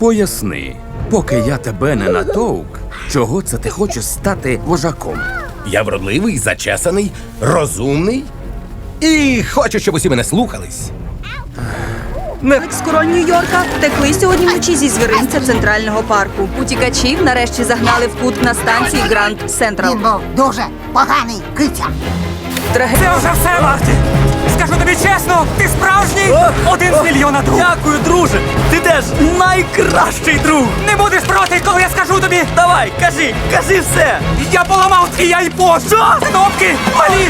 Поясни, поки я тебе не натовк, чого це ти хочеш стати вожаком? Я вродливий, зачесаний, розумний і хочу, щоб усі мене слухались. З король Нью-Йорка втекли сьогодні вночі зі звіринця центрального парку. Утікачів нарешті загнали в кут на станції Гранд Він був дуже поганий киця. Трагедія Це вже все, Марті. Скажу тобі чесно, ти справжній один з мільйона друг. Дякую, друже! Ти теж найкращий друг! Не будеш проти, коли я скажу тобі. Давай, кажи, кажи все! Я поламав твій айпод. Що? Кнопки малі.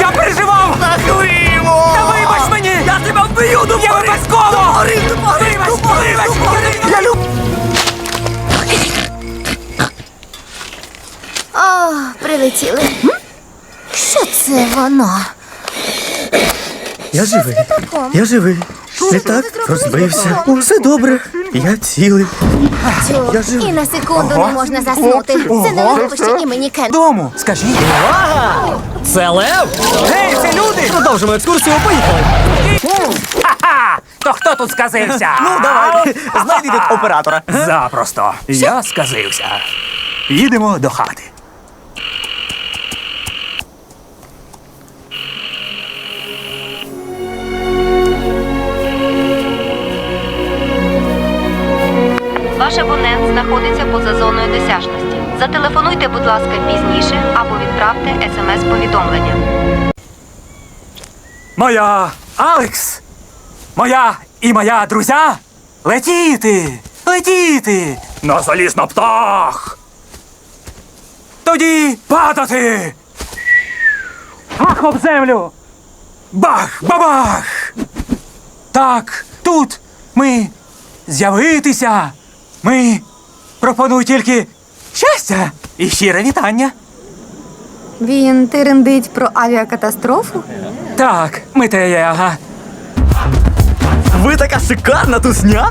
Я переживав. Нахлимо! Та вибач мені. Я тебе вб'ю до Я випадково. Вибач, вибач. Я люблю! О, прилетіли. Що це воно? Я живий. Я живий. Літак розбився. Усе добре. Я цілий. Я живий. І на секунду не можна заснути. Це не легковище імені Кен. Дому, скажіть. Це Лев! Гей, це люди. Продовжимо екскурсію, поїхали! Ха-ха! То хто тут сказився? Ну, давай, знайди тут оператора. Запросто. Я сказився. Їдемо до хати. Ваш абонент знаходиться поза зоною досяжності. Зателефонуйте, будь ласка, пізніше або відправте смс-повідомлення. Моя Алекс! Моя і моя друзя! Летіти! Летіти! На заліз на птах! Тоді падати! Ах об землю! Бах! Бабах! Так, тут ми з'явитися! Ми пропоную тільки щастя і щире вітання! Він тирендить про авіакатастрофу? Так, ми те є, ага. Ви така шикарна тусня!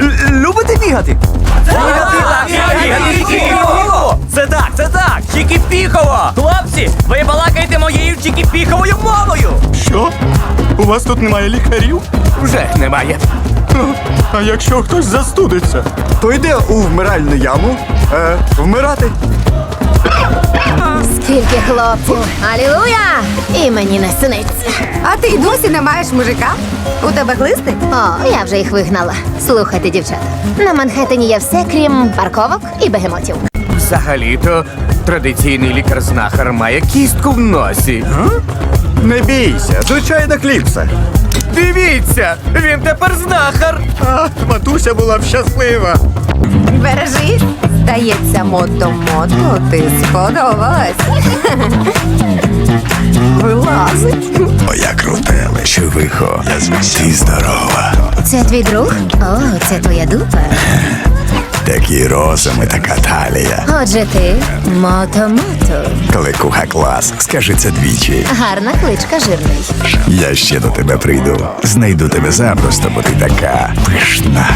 Л- Любите бігати? Це так, це так! Чікіпіхово! Хлопці, ви балакаєте моєю чікіпіховою мовою! Що? У вас тут немає лікарів? Вже немає. А якщо хтось застудиться, то йде у вмиральну яму. Е, вмирати. Скільки хлопців! Алілуя! І мені не сниться. А ти й досі не маєш мужика? У тебе глисти? О, я вже їх вигнала. Слухайте, дівчата. На Манхеттені є все, крім парковок і бегемотів. Взагалі-то традиційний лікар-знахар має кістку в носі. Не бійся, звичайна кліпса. Дивіться, він тепер знахар. А, матуся була б щаслива. Бережись. Здається, мото-мото, ти сподобалась. Вилазить. Моя крутеле, чувихо, ти здорова. Це твій друг? О, це твоя дупа. Такі розуми, така талія. Отже, ти мото-мото. Кликуха клас, скажи це двічі. Гарна кличка жирний. Я ще до тебе прийду. Знайду тебе запросто, бо ти така пишна.